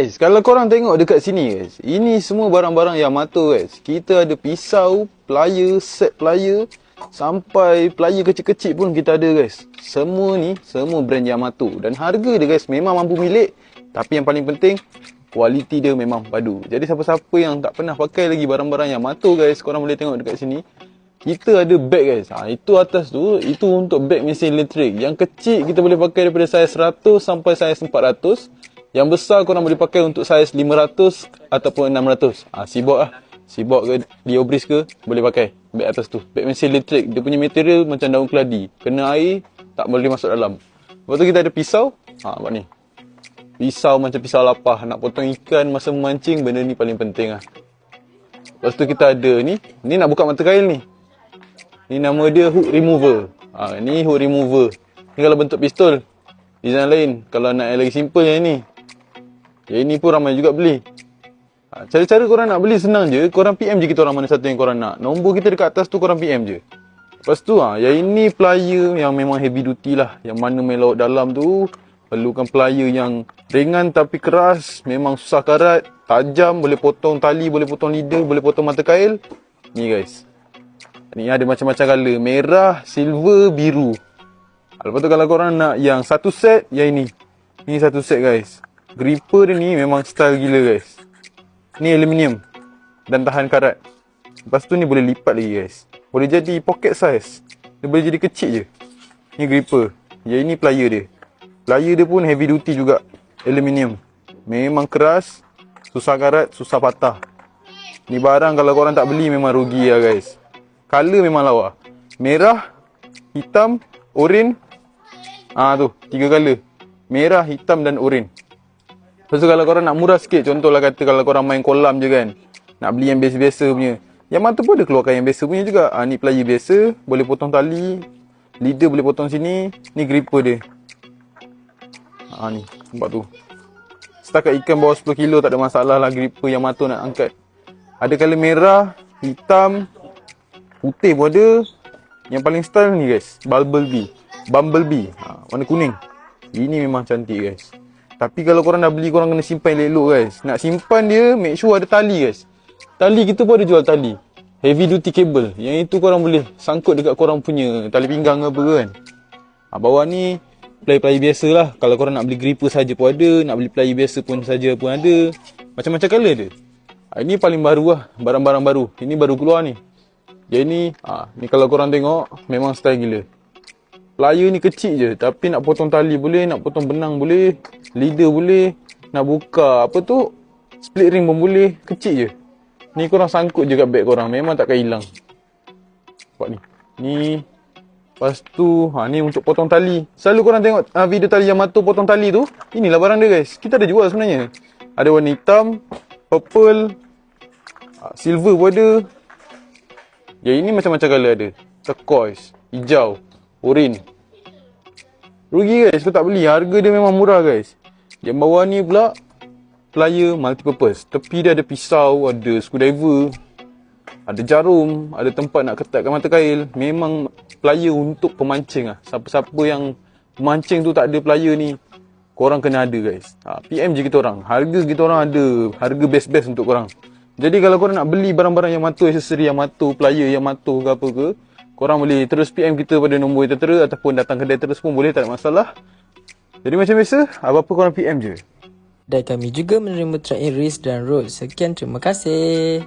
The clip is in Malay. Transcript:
Guys, kalau korang tengok dekat sini guys, ini semua barang-barang Yamato guys. Kita ada pisau, plier, set plier, sampai plier kecil-kecil pun kita ada guys. Semua ni, semua brand Yamato. Dan harga dia guys memang mampu milik. Tapi yang paling penting, kualiti dia memang padu. Jadi siapa-siapa yang tak pernah pakai lagi barang-barang Yamato guys, korang boleh tengok dekat sini. Kita ada bag guys. Ha, itu atas tu, itu untuk bag mesin elektrik. Yang kecil kita boleh pakai daripada saiz 100 sampai saiz 400. Yang besar korang boleh pakai untuk saiz 500 ataupun 600. Ah sibok lah. Sibok ke Diobris ke boleh pakai beg atas tu. Beg mesin elektrik. Dia punya material macam daun keladi. Kena air tak boleh masuk dalam. Lepas tu kita ada pisau. Ha buat ni. Pisau macam pisau lapah. Nak potong ikan masa memancing benda ni paling penting lah. Lepas tu kita ada ni. Ni nak buka mata kail ni. Ni nama dia hook remover. Ha, ni hook remover. Ni kalau bentuk pistol. Design lain. Kalau nak yang lagi simple yang ni. Yang ini pun ramai juga beli. Ha, cara-cara korang nak beli senang je. Korang PM je kita orang mana satu yang korang nak. Nombor kita dekat atas tu korang PM je. Lepas tu ha, yang ini plier yang memang heavy duty lah. Yang mana main laut dalam tu. Perlukan plier yang ringan tapi keras. Memang susah karat. Tajam, boleh potong tali, boleh potong leader, boleh potong mata kail. Ni guys. Ni ada macam-macam color. Merah, silver, biru. Ha, lepas tu kalau korang nak yang satu set, yang ini. Ini satu set guys. Gripper dia ni memang style gila guys. Ni aluminium dan tahan karat. Lepas tu ni boleh lipat lagi guys. Boleh jadi pocket size. Dia boleh jadi kecil je. Ni gripper. Yang ini plier dia. Plier dia pun heavy duty juga. Aluminium. Memang keras. Susah karat, susah patah. Ni barang kalau korang tak beli memang rugi lah guys. Color memang lawa. Merah, hitam, oren. Ah tu, tiga color. Merah, hitam dan oren. Lepas tu kalau korang nak murah sikit, contohlah kata kalau korang main kolam je kan. Nak beli yang biasa-biasa punya. Yang mata pun ada keluarkan yang biasa punya juga. Ha, ni plier biasa, boleh potong tali. Leader boleh potong sini. Ni gripper dia. Ha, ni, nampak tu. Setakat ikan bawah 10 kilo tak ada masalah lah gripper yang mata nak angkat. Ada color merah, hitam, putih pun ada. Yang paling style ni guys, Bumblebee. Bumblebee, ha, warna kuning. Ini memang cantik guys. Tapi kalau korang dah beli, korang kena simpan elok-elok guys. Nak simpan dia, make sure ada tali guys. Tali kita pun ada jual tali. Heavy duty cable. Yang itu korang boleh sangkut dekat korang punya tali pinggang apa kan. Ha, bawah ni, play-play biasa lah. Kalau korang nak beli gripper saja pun ada. Nak beli play biasa pun saja pun ada. Macam-macam colour dia. Ha, ini paling baru lah. Barang-barang baru. Ini baru keluar ni. Ni, ha, ni kalau korang tengok, memang style gila. Plier ni kecil je tapi nak potong tali boleh, nak potong benang boleh, leader boleh, nak buka apa tu split ring pun boleh, kecil je. Ni korang sangkut je kat beg korang, memang takkan hilang. Nampak ni. Ni Lepas tu, ha, ni untuk potong tali. Selalu korang tengok ha, video tali yang matu potong tali tu. Inilah barang dia guys. Kita ada jual sebenarnya. Ada warna hitam, purple, ha, silver pun ada. Yang ini macam-macam colour ada. Turquoise, hijau, Urin. Rugi guys kau tak beli. Harga dia memang murah guys. Yang bawah ni pula plier multi-purpose. Tepi dia ada pisau, ada screwdriver, ada jarum, ada tempat nak ketatkan mata kail. Memang plier untuk pemancing ah. Siapa-siapa yang pemancing tu tak ada plier ni, korang kena ada guys. Ha, PM je kita orang. Harga kita orang ada. Harga best-best untuk korang. Jadi kalau korang nak beli barang-barang yang matu, aksesori yang matu, plier yang matu ke apa ke, korang boleh terus PM kita pada nombor yang tertera ataupun datang kedai terus pun boleh tak ada masalah. Jadi macam biasa, apa-apa korang PM je. Dan kami juga menerima track in race dan road. Sekian terima kasih.